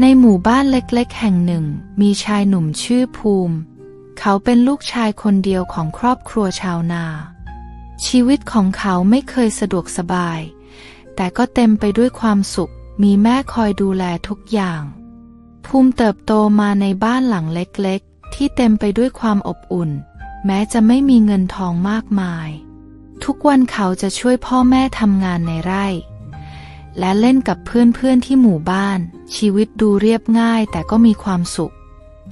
ในหมู่บ้านเล็กๆ แห่งหนึ่ง มีชายหนุ่มชื่อภูมิ เขาเป็นลูกชายคนเดียวของครอบครัวชาวนา ชีวิตของเขาไม่เคยสะดวกสบาย แต่ก็เต็มไปด้วยความสุข มีแม่คอยดูแลทุกอย่าง ภูมิเติบโตมาในบ้านหลังเล็กๆ ที่เต็มไปด้วยความอบอุ่น แม้จะไม่มีเงินทองมากมาย ทุกวันเขาจะช่วยพ่อแม่ทำงานในไร่ และเล่นกับเพื่อนๆที่หมู่บ้าน ชีวิตดูเรียบง่ายแต่ก็มีความสุข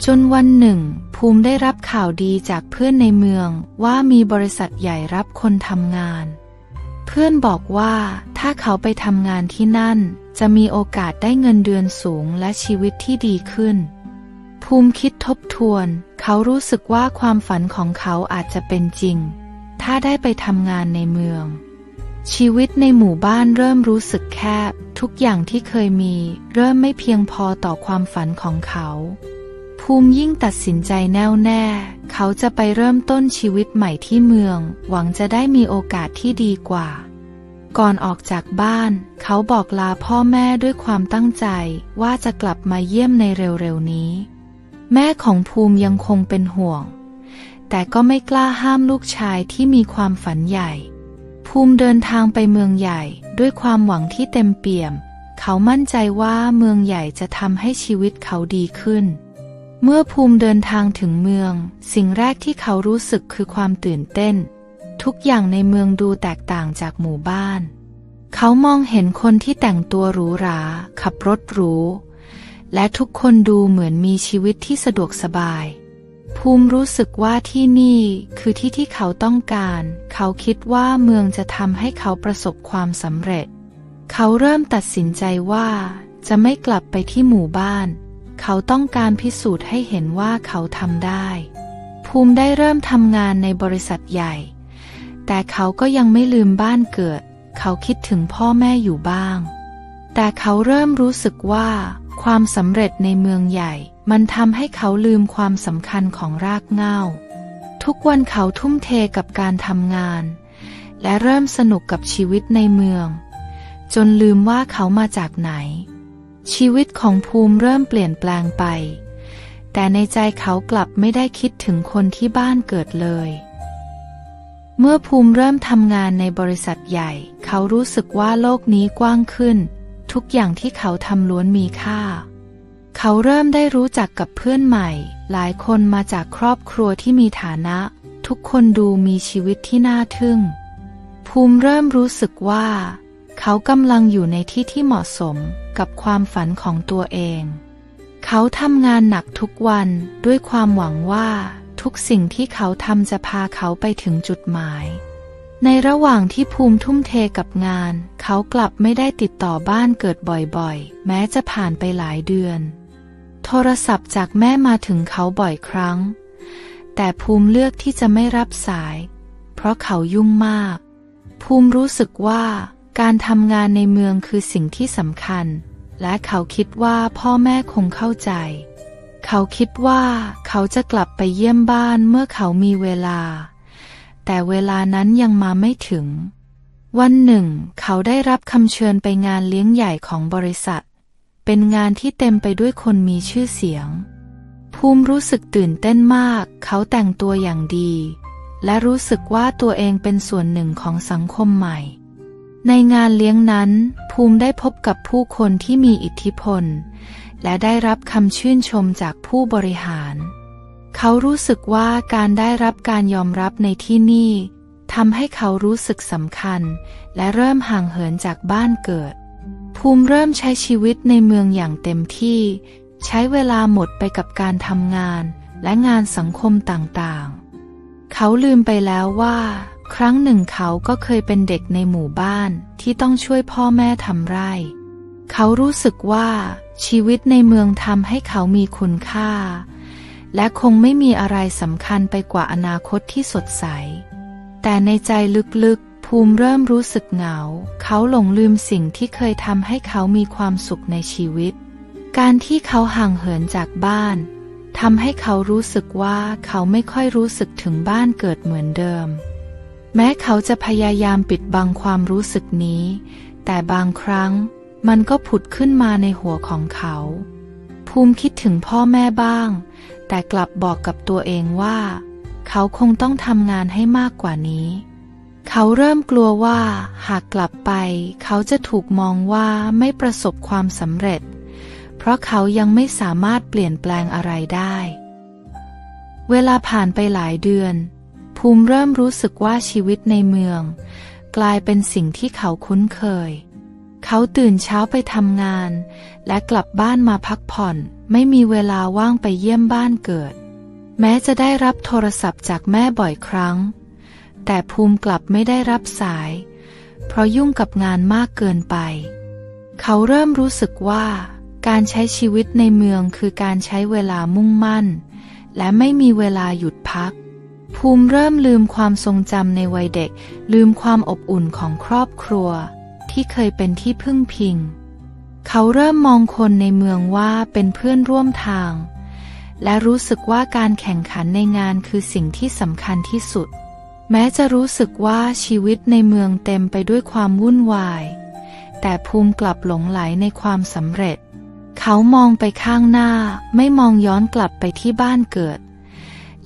จนวันหนึ่ง ภูมิได้รับข่าวดีจากเพื่อนในเมืองว่ามีบริษัทใหญ่รับคนทำงาน เพื่อนบอกว่าถ้าเขาไปทำงานที่นั่น จะมีโอกาสได้เงินเดือนสูงและชีวิตที่ดีขึ้น ภูมิคิดทบทวน เขารู้สึกว่าความฝันของเขาอาจจะเป็นจริง ถ้าได้ไปทำงานในเมือง ชีวิตในหมู่บ้านเริ่มรู้สึกแคบ ทุกอย่างที่เคยมี เริ่มไม่เพียงพอต่อความฝันของเขา ภูมิยิ่งตัดสินใจแน่วแน่ เขาจะไปเริ่มต้นชีวิตใหม่ที่เมือง หวังจะได้มีโอกาสที่ดีกว่า ก่อนออกจากบ้าน เขาบอกลาพ่อแม่ด้วยความตั้งใจว่าจะกลับมาเยี่ยมในเร็วๆนี้ แม่ของภูมิยังคงเป็นห่วง แต่ก็ไม่กล้าห้ามลูกชายที่มีความฝันใหญ่ ภูมิเดินทางไปเมืองใหญ่ด้วยความหวังที่เต็มเปี่ยม เขามั่นใจว่าเมืองใหญ่จะทำให้ชีวิตเขาดีขึ้น เมื่อภูมิเดินทางถึงเมือง สิ่งแรกที่เขารู้สึกคือความตื่นเต้น ทุกอย่างในเมืองดูแตกต่างจากหมู่บ้าน เขามองเห็นคนที่แต่งตัวหรูหรา ขับรถหรู และทุกคนดูเหมือนมีชีวิตที่สะดวกสบาย ภูมิรู้สึกว่าที่นี่คือที่ที่เขาต้องการ เขาคิดว่าเมืองจะทำให้เขาประสบความสำเร็จ เขาเริ่มตัดสินใจว่า จะไม่กลับไปที่หมู่บ้าน เขาต้องการพิสูจน์ให้เห็นว่าเขาทำได้ ภูมิได้เริ่มทำงานในบริษัทใหญ่ แต่เขาก็ยังไม่ลืมบ้านเกิด เขาคิดถึงพ่อแม่อยู่บ้าง แต่เขาเริ่มรู้สึกว่า ความสำเร็จในเมืองใหญ่ มันทำให้เขาลืมความสำคัญของรากเหง้า ทุกวันเขาทุ่มเทกับการทำงาน และเริ่มสนุกกับชีวิตในเมือง จนลืมว่าเขามาจากไหน ชีวิตของภูมิเริ่มเปลี่ยนแปลงไป แต่ในใจเขากลับไม่ได้คิดถึงคนที่บ้านเกิดเลย เมื่อภูมิเริ่มทำงานในบริษัทใหญ่ เขารู้สึกว่าโลกนี้กว้างขึ้น ทุกอย่างที่เขาทำล้วนมีค่า เขาเริ่มได้รู้จักกับเพื่อนใหม่ หลายคนมาจากครอบครัวที่มีฐานะ ทุกคนดูมีชีวิตที่น่าทึ่ง ภูมิเริ่มรู้สึกว่า เขากำลังอยู่ในที่ที่เหมาะสมกับความฝันของตัวเอง เขาทำงานหนักทุกวันด้วยความหวังว่า ทุกสิ่งที่เขาทำจะพาเขาไปถึงจุดหมาย ในระหว่างที่ภูมิทุ่มเทกับงาน เขากลับไม่ได้ติดต่อบ้านเกิดบ่อยๆ แม้จะผ่านไปหลายเดือน โทรศัพท์จากแม่มาถึงเขาบ่อยครั้ง แต่ภูมิเลือกที่จะไม่รับสาย เพราะเขายุ่งมาก ภูมิรู้สึกว่าการทำงานในเมืองคือสิ่งที่สำคัญ และเขาคิดว่าพ่อแม่คงเข้าใจ เขาคิดว่าเขาจะกลับไปเยี่ยมบ้านเมื่อเขามีเวลา แต่เวลานั้นยังมาไม่ถึง วันหนึ่ง เขาได้รับคำเชิญไปงานเลี้ยงใหญ่ของบริษัท เป็นงานที่เต็มไปด้วยคนมีชื่อเสียง ภูมิรู้สึกตื่นเต้นมาก เขาแต่งตัวอย่างดี และรู้สึกว่าตัวเองเป็นส่วนหนึ่งของสังคมใหม่ ในงานเลี้ยงนั้น ภูมิได้พบกับผู้คนที่มีอิทธิพล และได้รับคำชื่นชมจากผู้บริหาร เขารู้สึกว่าการได้รับการยอมรับในที่นี่ทำให้เขารู้สึกสำคัญ และเริ่มห่างเหินจากบ้านเกิด ภูมิเริ่มใช้ชีวิตในเมืองอย่างเต็มที่ ใช้เวลาหมดไปกับการทำงานและงานสังคมต่างๆ เขาลืมไปแล้วว่า ครั้งหนึ่งเขาก็เคยเป็นเด็กในหมู่บ้านที่ต้องช่วยพ่อแม่ทำไร่ เขารู้สึกว่า ชีวิตในเมืองทำให้เขามีคุณค่า และคงไม่มีอะไรสำคัญไปกว่าอนาคตที่สดใส แต่ในใจลึกๆ ภูมิเริ่มรู้สึกเหงา เขาหลงลืมสิ่งที่เคยทำให้เขามีความสุขในชีวิต การที่เขาห่างเหินจากบ้านทำให้เขารู้สึกว่าเขาไม่ค่อยรู้สึกถึงบ้านเกิดเหมือนเดิม แม้เขาจะพยายามปิดบังความรู้สึกนี้ แต่บางครั้งมันก็ผุดขึ้นมาในหัวของเขา ภูมิคิดถึงพ่อแม่บ้าง แต่กลับบอกกับตัวเองว่า เขาคงต้องทำงานให้มากกว่านี้ เขาเริ่มกลัวว่าหากกลับไป เขาจะถูกมองว่าไม่ประสบความสำเร็จ เพราะเขายังไม่สามารถเปลี่ยนแปลงอะไรได้ เวลาผ่านไปหลายเดือน ภูมิเริ่มรู้สึกว่าชีวิตในเมือง กลายเป็นสิ่งที่เขาคุ้นเคย เขาตื่นเช้าไปทำงาน และกลับบ้านมาพักผ่อน ไม่มีเวลาว่างไปเยี่ยมบ้านเกิด แม้จะได้รับโทรศัพท์จากแม่บ่อยครั้ง แต่ภูมิกลับไม่ได้รับสาย เพราะยุ่งกับงานมากเกินไป เขาเริ่มรู้สึกว่า การใช้ชีวิตในเมืองคือการใช้เวลามุ่งมั่น และไม่มีเวลาหยุดพัก ภูมิเริ่มลืมความทรงจำในวัยเด็ก ลืมความอบอุ่นของครอบครัว ที่เคยเป็นที่พึ่งพิง เขาเริ่มมองคนในเมืองว่าเป็นเพื่อนร่วมทางและรู้สึกว่าการแข่งขันในงานคือสิ่งที่สำคัญที่สุด แม้จะรู้สึกว่าชีวิตในเมืองเต็มไปด้วยความวุ่นวาย แต่ภูมิกลับหลงไหลในความสำเร็จ เขามองไปข้างหน้าไม่มองย้อนกลับไปที่บ้านเกิด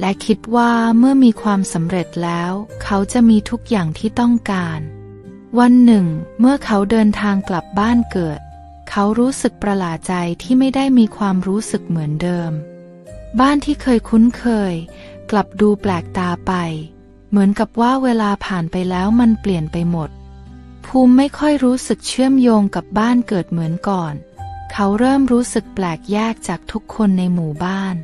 และคิดว่าเมื่อมีความสำเร็จแล้ว เขาจะมีทุกอย่างที่ต้องการ วันหนึ่ง เมื่อเขาเดินทางกลับบ้านเกิด เขารู้สึกประหลาดใจที่ไม่ได้มีความรู้สึกเหมือนเดิม บ้านที่เคยคุ้นเคย กลับดูแปลกตาไป เหมือนกับว่าเวลาผ่านไปแล้วมันเปลี่ยนไปหมด ภูมิไม่ค่อยรู้สึกเชื่อมโยงกับบ้านเกิดเหมือนก่อน เขาเริ่มรู้สึกแปลกแยกจากทุกคนในหมู่บ้าน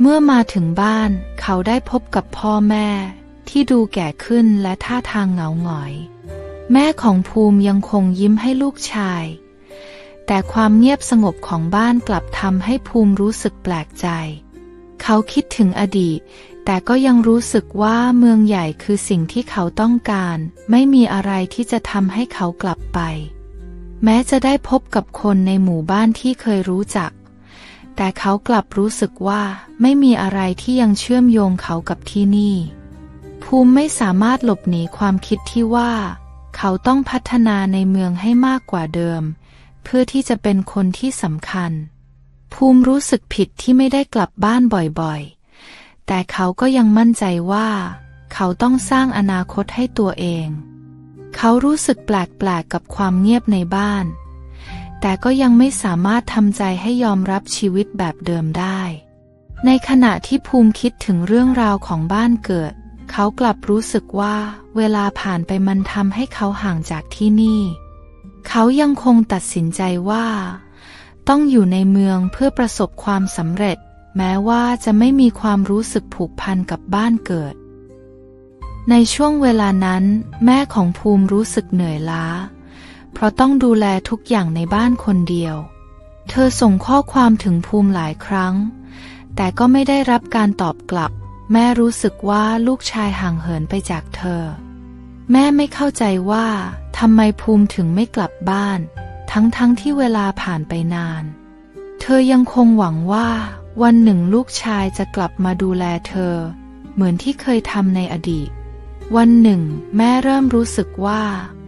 เมื่อมาถึงบ้านเขาได้พบกับพ่อแม่ ที่ดูแก่ขึ้นและท่าทางเหงาหงอย แม่ของภูมิยังคงยิ้มให้ลูกชาย แต่ความเงียบสงบของบ้านกลับทำให้ภูมิรู้สึกแปลกใจ เขาคิดถึงอดีต แต่ก็ยังรู้สึกว่าเมืองใหญ่คือสิ่งที่เขาต้องการ ไม่มีอะไรที่จะทำให้เขากลับไป แม้จะได้พบกับคนในหมู่บ้านที่เคยรู้จัก แต่เขากลับรู้สึกว่าไม่มีอะไรที่ยังเชื่อมโยงเขากับที่นี่ ภูมิไม่สามารถหลบหนีความคิดที่ว่า เขาต้องพัฒนาในเมืองให้มากกว่าเดิม เพื่อที่จะเป็นคนที่สำคัญ ภูมิรู้สึกผิดที่ไม่ได้กลับบ้านบ่อยๆ แต่เขาก็ยังมั่นใจว่า เขาต้องสร้างอนาคตให้ตัวเอง เขารู้สึกแปลกๆกับความเงียบในบ้าน แต่ก็ยังไม่สามารถทำใจให้ยอมรับชีวิตแบบเดิมได้ ในขณะที่ภูมิคิดถึงเรื่องราวของบ้านเกิด เขากลับรู้สึกว่า เวลาผ่านไปมันทำให้เขาห่างจากที่นี่ เขายังคงตัดสินใจว่า ต้องอยู่ในเมืองเพื่อประสบความสำเร็จ แม้ว่าจะไม่มีความรู้สึกผูกพันกับบ้านเกิด ในช่วงเวลานั้น แม่ของภูมิรู้สึกเหนื่อยล้า เพราะต้องดูแลทุกอย่างในบ้านคนเดียว เธอส่งข้อความถึงภูมิหลายครั้ง แต่ก็ไม่ได้รับการตอบกลับ แม่รู้สึกว่าลูกชายห่างเหินไปจากเธอ แม่ไม่เข้าใจว่าทำไมภูมิถึงไม่กลับบ้าน ทั้งๆทที่เวลาผ่านไปนาน เธอยังคงหวังว่า วันหนึ่งลูกชายจะกลับมาดูแลเธอ เหมือนที่เคยทำในอดีต วันหนึ่ง แม่เริ่มรู้สึกว่า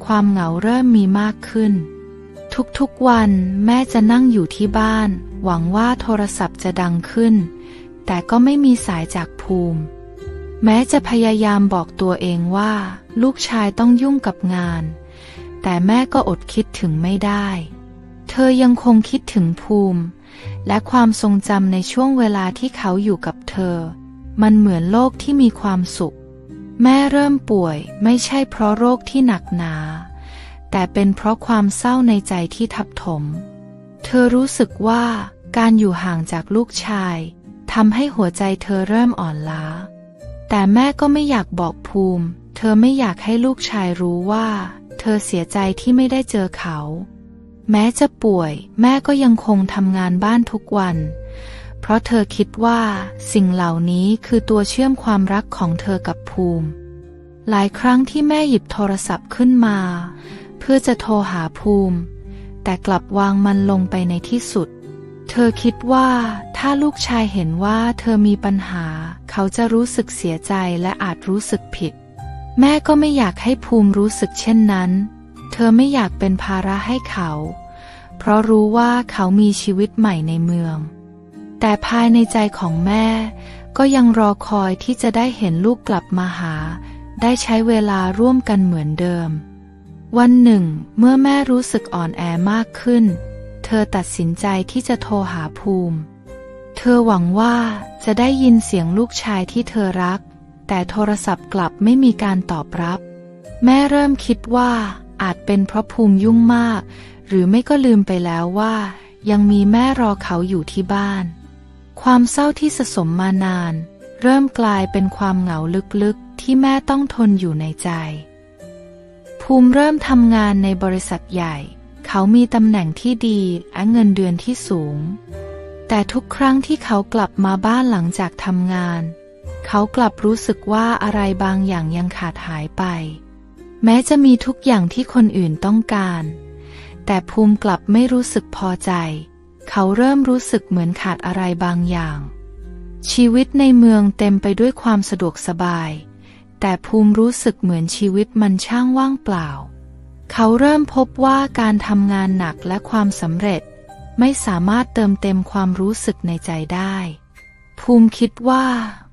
ความเหงาเริ่มมีมากขึ้น ทุกๆวันแม่จะนั่งอยู่ที่บ้าน หวังว่าโทรศัพท์จะดังขึ้น แต่ก็ไม่มีสายจากภูมิ แม้จะพยายามบอกตัวเองว่า ลูกชายต้องยุ่งกับงาน แต่แม่ก็อดคิดถึงไม่ได้ เธอยังคงคิดถึงภูมิ และความทรงจำในช่วงเวลาที่เขาอยู่กับเธอ มันเหมือนโลกที่มีความสุข แม่เริ่มป่วยไม่ใช่เพราะโรคที่หนักหนา แต่เป็นเพราะความเศร้าในใจที่ทับถม เธอรู้สึกว่าการอยู่ห่างจากลูกชายทำให้หัวใจเธอเริ่มอ่อนล้า แต่แม่ก็ไม่อยากบอกภูมิ เธอไม่อยากให้ลูกชายรู้ว่า เธอเสียใจที่ไม่ได้เจอเขา แม้จะป่วย แม่ก็ยังคงทำงานบ้านทุกวัน เพราะเธอคิดว่าสิ่งเหล่านี้คือตัวเชื่อมความรักของเธอกับภูมิ หลายครั้งที่แม่หยิบโทรศัพท์ขึ้นมา เพื่อจะโทรหาภูมิ แต่กลับวางมันลงไปในที่สุด เธอคิดว่าถ้าลูกชายเห็นว่าเธอมีปัญหา เขาจะรู้สึกเสียใจและอาจรู้สึกผิด แม่ก็ไม่อยากให้ภูมิรู้สึกเช่นนั้น ธอไม่อยากเป็นภาระให้เขา เพราะรู้ว่าเขามีชีวิตใหม่ในเมือง แต่ภายในใจของแม่ ก็ยังรอคอยที่จะได้เห็นลูกกลับมาหา ได้ใช้เวลาร่วมกันเหมือนเดิม วันหนึ่ง เมื่อแม่รู้สึกอ่อนแอมากขึ้น เธอตัดสินใจที่จะโทรหาภูมิ เธอหวังว่าจะได้ยินเสียงลูกชายที่เธอรัก แต่โทรศัพท์กลับไม่มีการตอบรับ แม่เริ่มคิดว่า อาจเป็นเพราะภูมิยุ่งมาก หรือไม่ก็ลืมไปแล้วว่า ยังมีแม่รอเขาอยู่ที่บ้าน ความเศร้าที่สะสมมานาน เริ่มกลายเป็นความเหงาลึกๆ ที่แม่ต้องทนอยู่ในใจ ภูมิเริ่มทำงานในบริษัทใหญ่ เขามีตำแหน่งที่ดีและเงินเดือนที่สูง แต่ทุกครั้งที่เขากลับมาบ้านหลังจากทำงาน เขากลับรู้สึกว่าอะไรบางอย่างยังขาดหายไป แม้จะมีทุกอย่างที่คนอื่นต้องการ แต่ภูมิกลับไม่รู้สึกพอใจ เขาเริ่มรู้สึกเหมือนขาดอะไรบางอย่าง ชีวิตในเมืองเต็มไปด้วยความสะดวกสบาย แต่ภูมิรู้สึกเหมือนชีวิตมันช่างว่างเปล่า เขาเริ่มพบว่าการทำงานหนักและความสำเร็จ ไม่สามารถเติมเต็มความรู้สึกในใจได้ ภูมิคิดว่า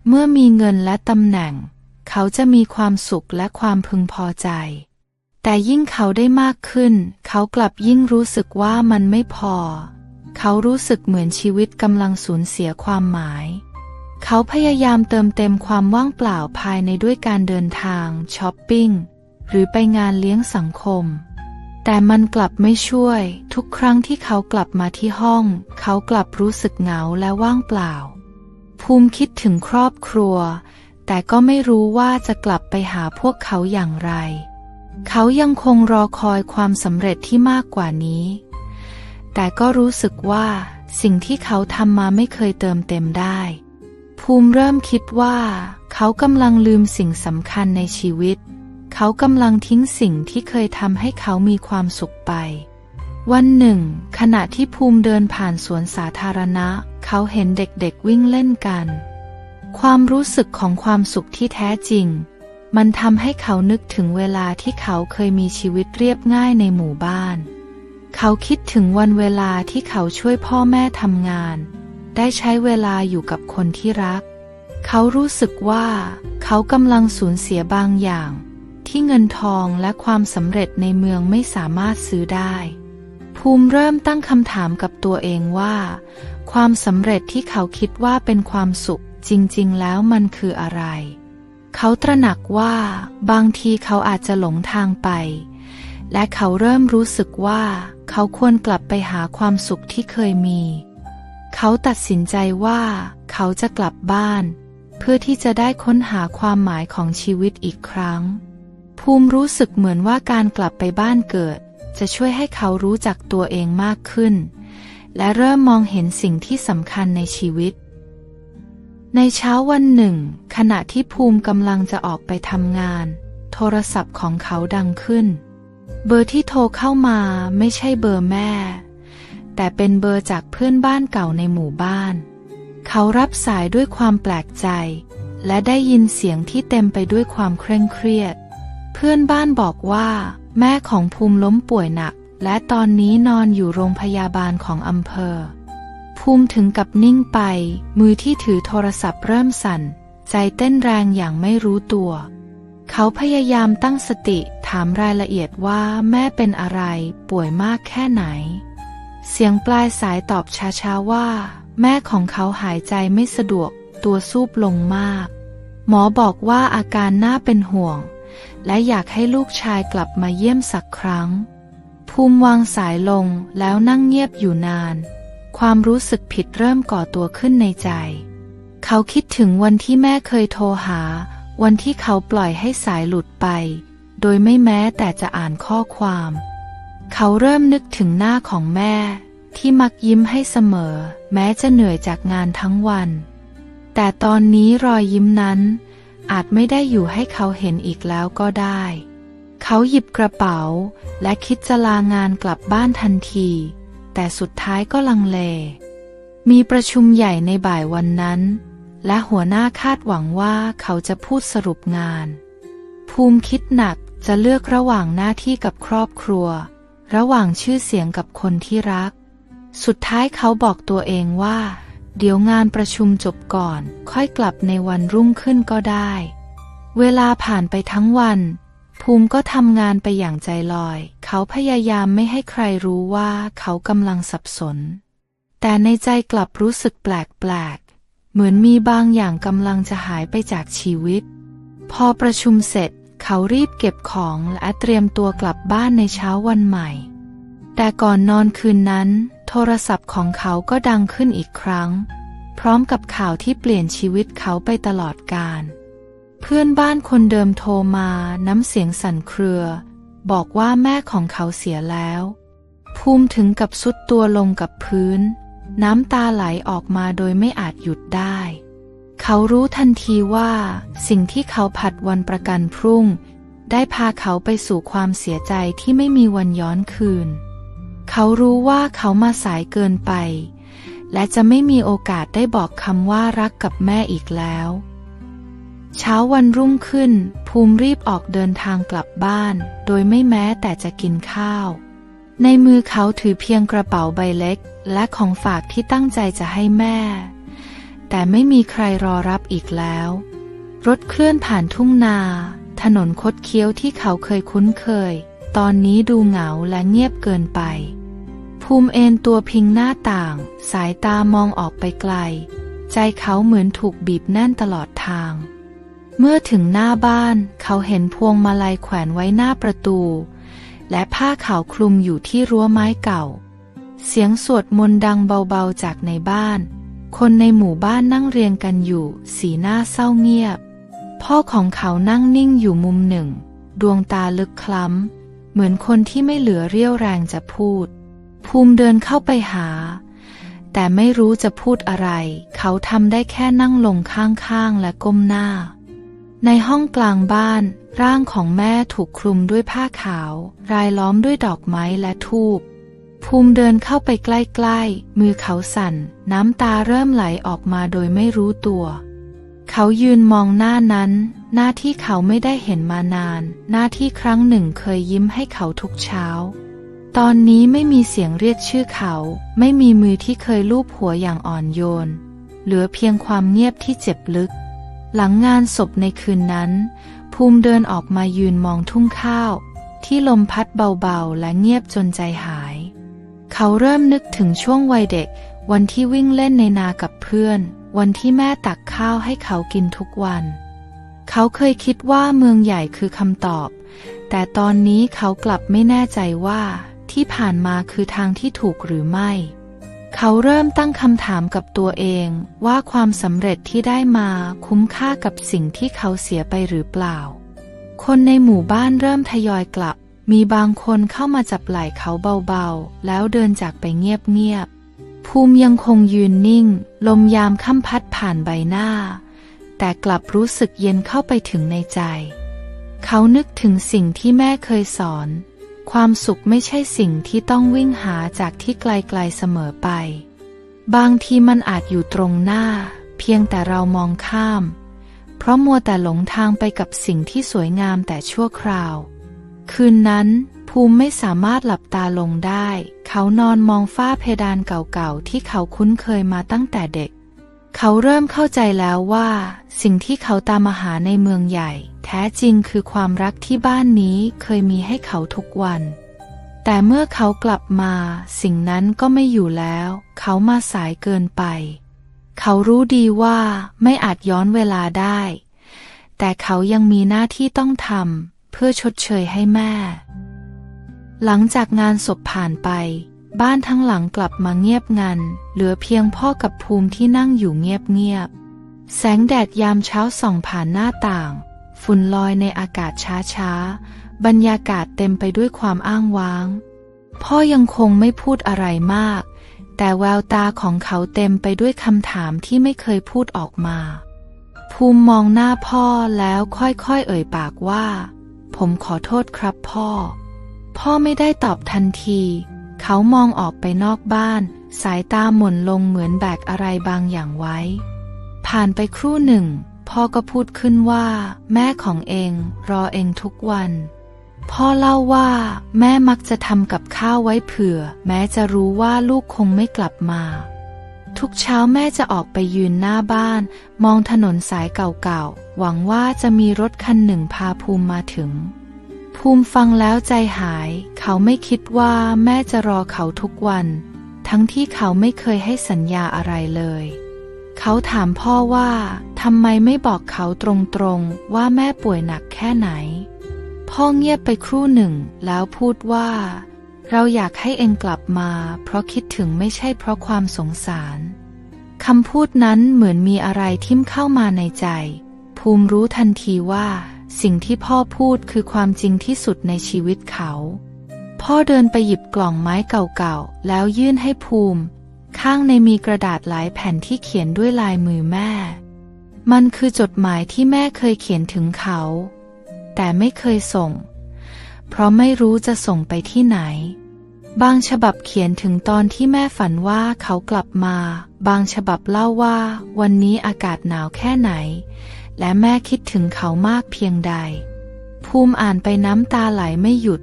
เมื่อมีเงินและตำแหน่ง เขาจะมีความสุขและความพึงพอใจ แต่ยิ่งเขาได้มากขึ้น เขากลับยิ่งรู้สึกว่ามันไม่พอ เขารู้สึกเหมือนชีวิตกำลังสูญเสียความหมาย เขาพยายามเติมเต็มความว่างเปล่าภายในด้วยการเดินทางช้อปปิ้ง หรือไปงานเลี้ยงสังคมแต่มันกลับไม่ช่วย ทุกครั้งที่เขากลับมาที่ห้อง เขากลับรู้สึกเหงาและว่างเปล่า ภูมิคิดถึงครอบครัว แต่ก็ไม่รู้ว่าจะกลับไปหาพวกเขาอย่างไร เขายังคงรอคอยความสำเร็จที่มากกว่านี้ แต่ก็รู้สึกว่าสิ่งที่เขาทำมาไม่เคยเติมเต็มได้ ภูมิเริ่มคิดว่า เขากำลังลืมสิ่งสำคัญในชีวิต เขากำลังทิ้งสิ่งที่เคยทำให้เขามีความสุขไป วันหนึ่ง ขณะที่ภูมิเดินผ่านสวนสาธารณะ เขาเห็นเด็กๆวิ่งเล่นกัน ความรู้สึกของความสุขที่แท้จริง มันทำให้เขานึกถึงเวลาที่เขาเคยมีชีวิตเรียบง่ายในหมู่บ้าน เขาคิดถึงวันเวลาที่เขาช่วยพ่อแม่ทำงาน ได้ใช้เวลาอยู่กับคนที่รัก เขารู้สึกว่าเขากำลังสูญเสียบางอย่าง ที่เงินทองและความสำเร็จในเมืองไม่สามารถซื้อได้ ภูมิเริ่มตั้งคำถามกับตัวเองว่า ความสำเร็จที่เขาคิดว่าเป็นความสุข จริง ๆ แล้วมันคืออะไร เขาตระหนักว่า บางทีเขาอาจจะหลงทางไป และเขาเริ่มรู้สึกว่า เขาควรกลับไปหาความสุขที่เคยมี เขาตัดสินใจว่า เขาจะกลับบ้าน เพื่อที่จะได้ค้นหาความหมายของชีวิตอีกครั้ง ภูมิรู้สึกเหมือนว่าการกลับไปบ้านเกิด จะช่วยให้เขารู้จักตัวเองมากขึ้น และเริ่มมองเห็นสิ่งที่สำคัญในชีวิต ในเช้าวันหนึ่ง ขณะที่ภูมิกำลังจะออกไปทำงาน โทรศัพท์ของเขาดังขึ้น เบอร์ที่โทรเข้ามาไม่ใช่เบอร์แม่ แต่เป็นเบอร์จากเพื่อนบ้านเก่าในหมู่บ้าน เขารับสายด้วยความแปลกใจ และได้ยินเสียงที่เต็มไปด้วยความเคร่งเครียด เพื่อนบ้านบอกว่า แม่ของภูมิล้มป่วยหนัก และตอนนี้นอนอยู่โรงพยาบาลของอำเภอ ภูมิถึงกับนิ่งไป มือที่ถือโทรศัพท์เริ่มสั่น ใจเต้นแรงอย่างไม่รู้ตัว เขาพยายามตั้งสติถามรายละเอียดว่าแม่เป็นอะไร ป่วยมากแค่ไหน เสียงปลายสายตอบช้าๆว่า แม่ของเขาหายใจไม่สะดวก ตัวซูบลงมาก หมอบอกว่าอาการน่าเป็นห่วง และอยากให้ลูกชายกลับมาเยี่ยมสักครั้ง ภูมิวางสายลงแล้วนั่งเงียบอยู่นาน ความรู้สึกผิดเริ่มก่อตัวขึ้นในใจ เขาคิดถึงวันที่แม่เคยโทรหา วันที่เขาปล่อยให้สายหลุดไป โดยไม่แม้แต่จะอ่านข้อความ เขาเริ่มนึกถึงหน้าของแม่ ที่มักยิ้มให้เสมอ แม้จะเหนื่อยจากงานทั้งวัน แต่ตอนนี้รอยยิ้มนั้น อาจไม่ได้อยู่ให้เขาเห็นอีกแล้วก็ได้ เขาหยิบกระเป๋า และคิดจะลางานกลับบ้านทันที แต่สุดท้ายก็ลังเล มีประชุมใหญ่ในบ่ายวันนั้น และหัวหน้าคาดหวังว่าเขาจะพูดสรุปงาน ภูมิคิดหนักจะเลือกระหว่างหน้าที่กับครอบครัว ระหว่างชื่อเสียงกับคนที่รัก สุดท้ายเขาบอกตัวเองว่า เดี๋ยวงานประชุมจบก่อน ค่อยกลับในวันรุ่งขึ้นก็ได้ เวลาผ่านไปทั้งวัน ภูมิก็ทำงานไปอย่างใจลอย เขาพยายามไม่ให้ใครรู้ว่าเขากำลังสับสน แต่ในใจกลับรู้สึกแปลกๆ เหมือนมีบางอย่างกำลังจะหายไปจากชีวิต พอประชุมเสร็จ เขารีบเก็บของและเตรียมตัวกลับบ้านในเช้าวันใหม่ แต่ก่อนนอนคืนนั้น โทรศัพท์ของเขาก็ดังขึ้นอีกครั้ง พร้อมกับข่าวที่เปลี่ยนชีวิตเขาไปตลอดกาล เพื่อนบ้านคนเดิมโทรมาน้ำเสียงสั่นเครือ บอกว่าแม่ของเขาเสียแล้ว ภูมิถึงกับสุดตัวลงกับพื้น น้ำตาไหลออกมาโดยไม่อาจหยุดได้ เขารู้ทันทีว่า สิ่งที่เขาผัดวันประกันพรุ่ง ได้พาเขาไปสู่ความเสียใจที่ไม่มีวันย้อนคืน เขารู้ว่าเขามาสายเกินไป และจะไม่มีโอกาสได้บอกคำว่ารักกับแม่อีกแล้ว เช้าวันรุ่งขึ้น ภูมิรีบออกเดินทางกลับบ้าน โดยไม่แม้แต่จะกินข้าว ในมือเขาถือเพียงกระเป๋าใบเล็ก และของฝากที่ตั้งใจจะให้แม่ แต่ไม่มีใครรอรับอีกแล้ว รถเคลื่อนผ่านทุ่งนา ถนนคดเคี้ยวที่เขาเคยคุ้นเคย ตอนนี้ดูเหงาและเงียบเกินไป ภูมิเอนตัวพิงหน้าต่าง สายตามองออกไปไกล ใจเขาเหมือนถูกบีบแน่นตลอดทาง เมื่อถึงหน้าบ้านเขาเห็นพวงมาลัยแขวนไว้หน้าประตู และผ้าขาวคลุมอยู่ที่รั้วไม้เก่า เสียงสวดมนต์ดังเบาๆจากในบ้าน คนในหมู่บ้านนั่งเรียงกันอยู่ สีหน้าเศร้าเงียบ พ่อของเขานั่งนิ่งอยู่มุมหนึ่ง ดวงตาลึกคล้ำ เหมือนคนที่ไม่เหลือเรี่ยวแรงจะพูด ภูมิเดินเข้าไปหา แต่ไม่รู้จะพูดอะไร เขาทำได้แค่นั่งลงข้างๆและก้มหน้า ในห้องกลางบ้าน ร่างของแม่ถูกคลุมด้วยผ้าขาว รายล้อมด้วยดอกไม้และทูบภูมิเดินเข้าไปใกล้ๆ มือเขาสั่น น้ำตาเริ่มไหลออกมาโดยไม่รู้ตัว เขายืนมองหน้านั้น หน้าที่เขาไม่ได้เห็นมานาน หน้าที่ครั้งหนึ่งเคยยิ้มให้เขาทุกเช้า ตอนนี้ไม่มีเสียงเรียกชื่อเขา ไม่มีมือที่เคยลูบหัวอย่างอ่อนโยน เหลือเพียงความเงียบที่เจ็บลึก หลังงานศพในคืนนั้น ภูมิเดินออกมายืนมองทุ่งข้าว ที่ลมพัดเบาๆ และเงียบจนใจหาย เขาเริ่มนึกถึงช่วงวัยเด็ก วันที่วิ่งเล่นในนากับเพื่อน วันที่แม่ตักข้าวให้เขากินทุกวัน เขาเคยคิดว่าเมืองใหญ่คือคำตอบ แต่ตอนนี้เขากลับไม่แน่ใจว่า ที่ผ่านมาคือทางที่ถูกหรือไม่ เขาเริ่มตั้งคำถามกับตัวเองว่าความสำเร็จที่ได้มาคุ้มค่ากับสิ่งที่เขาเสียไปหรือเปล่า คนในหมู่บ้านเริ่มทยอยกลับ มีบางคนเข้ามาจับไหล่เขาเบาๆ แล้วเดินจากไปเงียบๆ ภูมิยังคงยืนนิ่ง ลมยามค่ำพัดผ่านใบหน้า แต่กลับรู้สึกเย็นเข้าไปถึงในใจ เขานึกถึงสิ่งที่แม่เคยสอน ความสุขไม่ใช่สิ่งที่ต้องวิ่งหาจากที่ไกลๆเสมอไป บางทีมันอาจอยู่ตรงหน้า เพียงแต่เรามองข้าม เพราะมัวแต่หลงทางไปกับสิ่งที่สวยงามแต่ชั่วคราว คืนนั้นภูมิไม่สามารถหลับตาลงได้ เขานอนมองฝ้าเพดานเก่าๆ ที่เขาคุ้นเคยมาตั้งแต่เด็ก เขาเริ่มเข้าใจแล้วว่า สิ่งที่เขาตามมาหาในเมืองใหญ่ แท้จริงคือความรักที่บ้านนี้เคยมีให้เขาทุกวัน แต่เมื่อเขากลับมา สิ่งนั้นก็ไม่อยู่แล้ว เขามาสายเกินไป เขารู้ดีว่าไม่อาจย้อนเวลาได้ แต่เขายังมีหน้าที่ต้องทำเพื่อชดเชยให้แม่ หลังจากงานศพผ่านไป บ้านทั้งหลังกลับมาเงียบงัน เหลือเพียงพ่อกับภูมิที่นั่งอยู่เงียบๆแสงแดดยามเช้าส่องผ่านหน้าต่าง ฝุ่นลอยในอากาศช้าๆ บรรยากาศเต็มไปด้วยความอ้างว้าง พ่อยังคงไม่พูดอะไรมาก แต่แววตาของเขาเต็มไปด้วยคำถามที่ไม่เคยพูดออกมา ภูมิมองหน้าพ่อแล้วค่อยๆ เอ่ยปากว่า ผมขอโทษครับพ่อ พ่อไม่ได้ตอบทันที เขามองออกไปนอกบ้าน สายตาหม่นลงเหมือนแบกอะไรบางอย่างไว้ ผ่านไปครู่หนึ่ง พ่อก็พูดขึ้นว่า แม่ของเองรอเองทุกวัน พ่อเล่าว่า แม่มักจะทำกับข้าวไว้เผื่อ แม้จะรู้ว่าลูกคงไม่กลับมา ทุกเช้าแม่จะออกไปยืนหน้าบ้าน มองถนนสายเก่าๆ หวังว่าจะมีรถคันหนึ่งพาภูมิมาถึง ภูมิฟังแล้วใจหาย เขาไม่คิดว่าแม่จะรอเขาทุกวัน ทั้งที่เขาไม่เคยให้สัญญาอะไรเลย เขาถามพ่อว่าทำไมไม่บอกเขาตรงๆว่าแม่ป่วยหนักแค่ไหน พ่อเงียบไปครู่หนึ่งแล้วพูดว่า เราอยากให้เองกลับมา เพราะคิดถึงไม่ใช่เพราะความสงสารคำพูดนั้นเหมือนมีอะไรทิ่มเข้ามาในใจ ภูมิรู้ทันทีว่า สิ่งที่พ่อพูดคือความจริงที่สุดในชีวิตเขา พ่อเดินไปหยิบกล่องไม้เก่าๆ แล้วยื่นให้ภูมิ ข้างในมีกระดาษหลายแผ่นที่เขียนด้วยลายมือแม่ มันคือจดหมายที่แม่เคยเขียนถึงเขา แต่ไม่เคยส่ง เพราะไม่รู้จะส่งไปที่ไหน บางฉบับเขียนถึงตอนที่แม่ฝันว่าเขากลับมา บางฉบับเล่าว่า วันนี้อากาศหนาวแค่ไหน และแม่คิดถึงเขามากเพียงใด ภูมิอ่านไปน้ำตาไหลไม่หยุด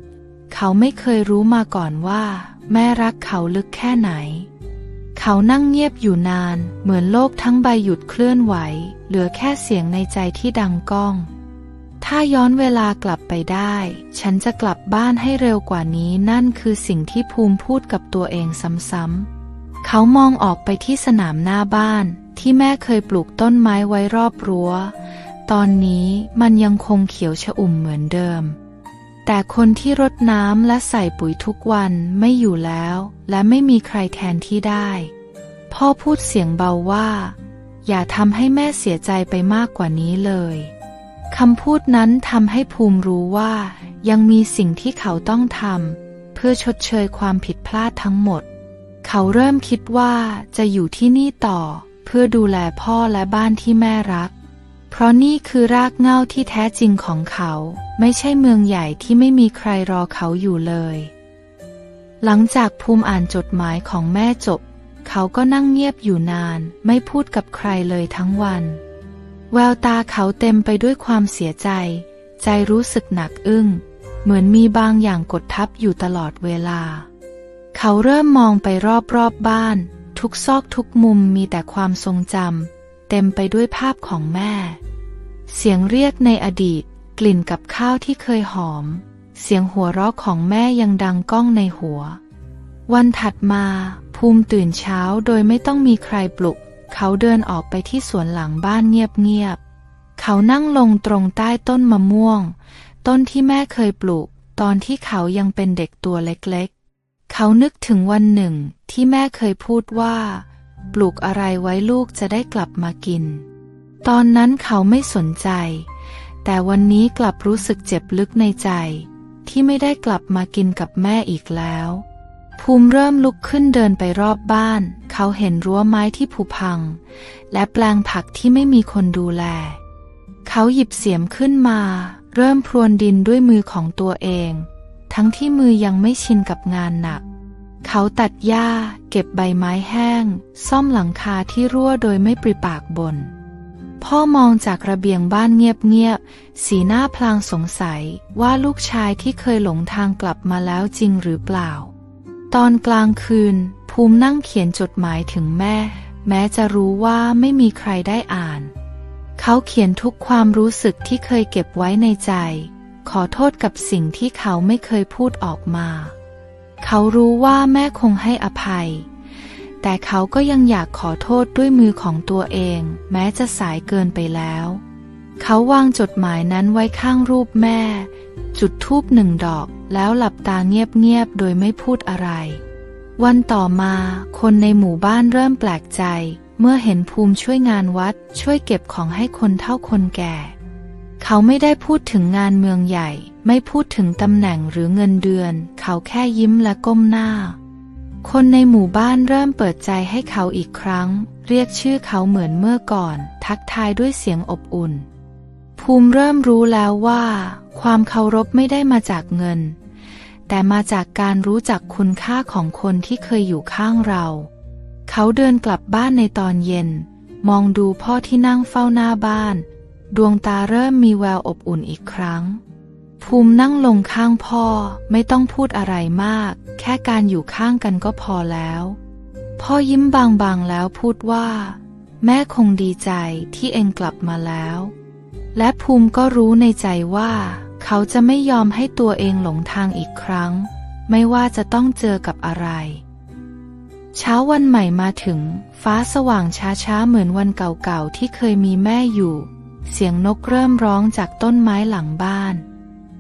เขาไม่เคยรู้มาก่อนว่า แม่รักเขาลึกแค่ไหน เขานั่งเงียบอยู่นาน เหมือนโลกทั้งใบหยุดเคลื่อนไหว เหลือแค่เสียงในใจที่ดังก้อง ถ้าย้อนเวลากลับไปได้ ฉันจะกลับบ้านให้เร็วกว่านี้นั่นคือสิ่งที่ภูมิพูดกับตัวเองซ้ำๆ เขามองออกไปที่สนามหน้าบ้าน ที่แม่เคยปลูกต้นไม้ไว้รอบรั้ว ตอนนี้มันยังคงเขียวชอุ่มเหมือนเดิม แต่คนที่รดน้ำและใส่ปุ๋ยทุกวันไม่อยู่แล้ว และไม่มีใครแทนที่ได้ พ่อพูดเสียงเบาว่า อย่าทำให้แม่เสียใจไปมากกว่านี้เลยคำพูดนั้นทำให้ภูมิรู้ว่า ยังมีสิ่งที่เขาต้องทำเพื่อชดเชยความผิดพลาดทั้งหมด เขาเริ่มคิดว่าจะอยู่ที่นี่ต่อ เพื่อดูแลพ่อและบ้านที่แม่รัก เพราะนี่คือรากเหง้าที่แท้จริงของเขา ไม่ใช่เมืองใหญ่ที่ไม่มีใครรอเขาอยู่เลย หลังจากภูมิอ่านจดหมายของแม่จบ เขาก็นั่งเงียบอยู่นาน ไม่พูดกับใครเลยทั้งวัน แววตาเขาเต็มไปด้วยความเสียใจ ใจรู้สึกหนักอึ้ง เหมือนมีบางอย่างกดทับอยู่ตลอดเวลา เขาเริ่มมองไปรอบๆบบ้าน ทุกซอกทุกมุมมีแต่ความทรงจำ เต็มไปด้วยภาพของแม่ เสียงเรียกในอดีต กลิ่นกับข้าวที่เคยหอม เสียงหัวเราะของแม่ยังดังก้องในหัว วันถัดมา ภูมิตื่นเช้าโดยไม่ต้องมีใครปลุก เขาเดินออกไปที่สวนหลังบ้านเงียบๆ เขานั่งลงตรงใต้ต้นมะม่วง ต้นที่แม่เคยปลูก ตอนที่เขายังเป็นเด็กตัวเล็กๆ เขานึกถึงวันหนึ่งที่แม่เคยพูดว่า ปลูกอะไรไว้ลูกจะได้กลับมากิน ตอนนั้นเขาไม่สนใจ แต่วันนี้กลับรู้สึกเจ็บลึกในใจ ที่ไม่ได้กลับมากินกับแม่อีกแล้ว ภูมิเริ่มลุกขึ้นเดินไปรอบบ้าน เขาเห็นรั้วไม้ที่ผุพัง และแปลงผักที่ไม่มีคนดูแล เขาหยิบเสียมขึ้นมา เริ่มพรวนดินด้วยมือของตัวเอง ทั้งที่มือยังไม่ชินกับงานหนัก เขาตัดหญ้า เก็บใบไม้แห้ง ซ่อมหลังคาที่รั่วโดยไม่ปริปากบนพ่อมองจากระเบียงบ้านเงียบๆ สีหน้าพลางสงสัยว่าลูกชายที่เคยหลงทางกลับมาแล้วจริงหรือเปล่า ตอนกลางคืน ภูมินั่งเขียนจดหมายถึงแม่ แม้จะรู้ว่าไม่มีใครได้อ่าน เขาเขียนทุกความรู้สึกที่เคยเก็บไว้ในใจ ขอโทษกับสิ่งที่เขาไม่เคยพูดออกมา เขารู้ว่าแม่คงให้อภัย แต่เขาก็ยังอยากขอโทษด้วยมือของตัวเอง แม้จะสายเกินไปแล้ว เขาวางจดหมายนั้นไว้ข้างรูปแม่ จุดธูปหนึ่งดอกแล้วหลับตาเงียบๆ โดยไม่พูดอะไร วันต่อมา คนในหมู่บ้านเริ่มแปลกใจ เมื่อเห็นภูมิช่วยงานวัด ช่วยเก็บของให้คนเฒ่าคนแก่ เขาไม่ได้พูดถึงงานเมืองใหญ่ ไม่พูดถึงตำแหน่งหรือเงินเดือน เขาแค่ยิ้มและก้มหน้า คนในหมู่บ้านเริ่มเปิดใจให้เขาอีกครั้ง เรียกชื่อเขาเหมือนเมื่อก่อน ทักทายด้วยเสียงอบอุ่น ภูมิเริ่มรู้แล้วว่า ความเคารพไม่ได้มาจากเงิน แต่มาจากการรู้จักคุณค่าของคนที่เคยอยู่ข้างเรา เขาเดินกลับบ้านในตอนเย็น มองดูพ่อที่นั่งเฝ้าหน้าบ้าน ดวงตาเริ่มมีแววอบอุ่นอีกครั้ง ภูมินั่งลงข้างพ่อไม่ต้องพูดอะไรมาก แค่การอยู่ข้างกันก็พอแล้ว พ่อยิ้มบางๆแล้วพูดว่า แม่คงดีใจที่เองกลับมาแล้ว และภูมิก็รู้ในใจว่า เขาจะไม่ยอมให้ตัวเองหลงทางอีกครั้ง ไม่ว่าจะต้องเจอกับอะไรเช้าวันใหม่มาถึง ฟ้าสว่างช้าๆ เหมือนวันเก่าๆ ที่เคยมีแม่อยู่ เสียงนกเริ่มร้องจากต้นไม้หลังบ้าน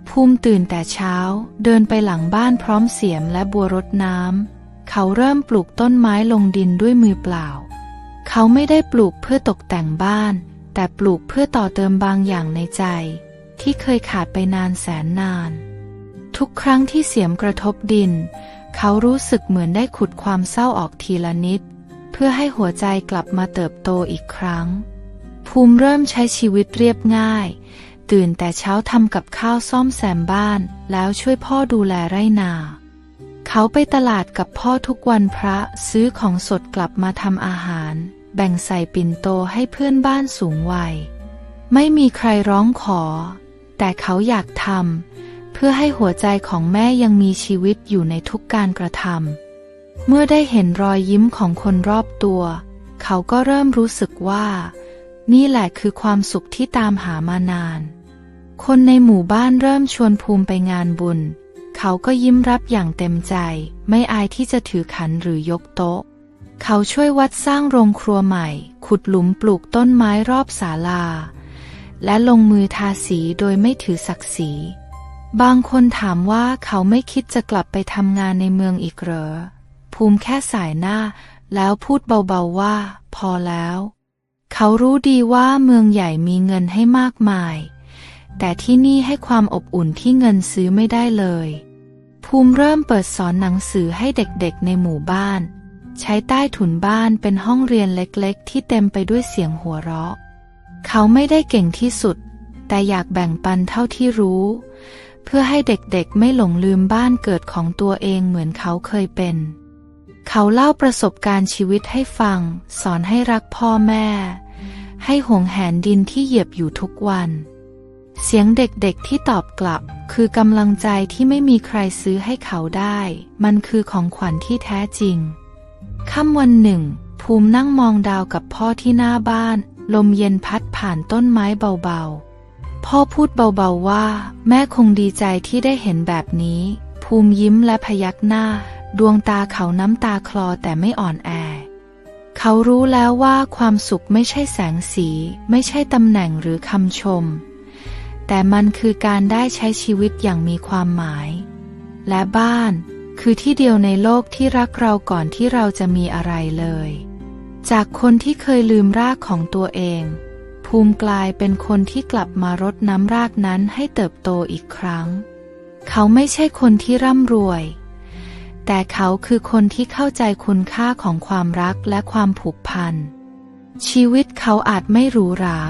ภูมิตื่นแต่เช้า เดินไปหลังบ้านพร้อมเสียมและบัวรดน้ำ เขาเริ่มปลูกต้นไม้ลงดินด้วยมือเปล่า เขาไม่ได้ปลูกเพื่อตกแต่งบ้าน แต่ปลูกเพื่อต่อเติมบางอย่างในใจ ที่เคยขาดไปนานแสนนาน ทุกครั้งที่เสียมกระทบดิน เขารู้สึกเหมือนได้ขุดความเศร้าออกทีละนิด เพื่อให้หัวใจกลับมาเติบโตอีกครั้ง ภูมิเริ่มใช้ชีวิตเรียบง่าย ตื่นแต่เช้าทำกับข้าวซ่อมแซมบ้าน แล้วช่วยพ่อดูแลไร่นา เขาไปตลาดกับพ่อทุกวันพระซื้อของสดกลับมาทำอาหาร แบ่งใส่ปิ่นโตให้เพื่อนบ้านสูงวัย ไม่มีใครร้องขอ แต่เขาอยากทำเพื่อให้หัวใจของแม่ยังมีชีวิตอยู่ในทุกการกระทำเมื่อได้เห็นรอยยิ้มของคนรอบตัว เขาก็เริ่มรู้สึกว่า นี่แหละคือความสุขที่ตามหามานาน คนในหมู่บ้านเริ่มชวนภูมิไปงานบุญ เขาก็ยิ้มรับอย่างเต็มใจ ไม่อายที่จะถือขันหรือยกโต๊ะ เขาช่วยวัดสร้างโรงครัวใหม่ ขุดหลุมปลูกต้นไม้รอบศาลา และลงมือทาสีโดยไม่ถือศักดิ์ศรี บางคนถามว่าเขาไม่คิดจะกลับไปทำงานในเมืองอีกเหรอ ภูมิแค่สายหน้า แล้วพูดเบาๆว่า พอแล้ว เขารู้ดีว่าเมืองใหญ่มีเงินให้มากมาย แต่ที่นี่ให้ความอบอุ่นที่เงินซื้อไม่ได้เลย ภูมิเริ่มเปิดสอนหนังสือให้เด็กๆในหมู่บ้าน ใช้ใต้ถุนบ้านเป็นห้องเรียนเล็กๆ ที่เต็มไปด้วยเสียงหัวเราะ เขาไม่ได้เก่งที่สุด แต่อยากแบ่งปันเท่าที่รู้ เพื่อให้เด็กๆไม่หลงลืมบ้านเกิดของตัวเองเหมือนเขาเคยเป็น เขาเล่าประสบการณ์ชีวิตให้ฟัง สอนให้รักพ่อแม่ ให้หวงแหนดินที่เหยียบอยู่ทุกวัน เสียงเด็กๆที่ตอบกลับ คือกำลังใจที่ไม่มีใครซื้อให้เขาได้ มันคือของขวัญที่แท้จริง ค่ำวันหนึ่ง ภูมินั่งมองดาวกับพ่อที่หน้าบ้าน ลมเย็นพัดผ่านต้นไม้เบาๆ พ่อพูดเบาๆว่า แม่คงดีใจที่ได้เห็นแบบนี้ ภูมิยิ้มและพยักหน้า ดวงตาเขาน้ำตาคลอแต่ไม่อ่อนแอ เขารู้แล้วว่าความสุขไม่ใช่แสงสี ไม่ใช่ตำแหน่งหรือคำชม แต่มันคือการได้ใช้ชีวิตอย่างมีความหมาย และบ้านคือที่เดียวในโลกที่รักเราก่อนที่เราจะมีอะไรเลย จากคนที่เคยลืมรากของตัวเอง ภูมิกลายเป็นคนที่กลับมารดน้ำรากนั้นให้เติบโตอีกครั้ง เขาไม่ใช่คนที่ร่ำรวย แต่เขาคือคนที่เข้าใจคุณค่าของความรักและความผูกพัน ชีวิตเขาอาจไม่หรูหรา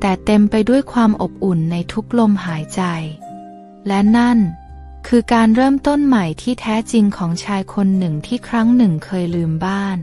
แต่เต็มไปด้วยความอบอุ่นในทุกลมหายใจ และนั่นคือการเริ่มต้นใหม่ที่แท้จริงของชายคนหนึ่งที่ครั้งหนึ่งเคยลืมบ้าน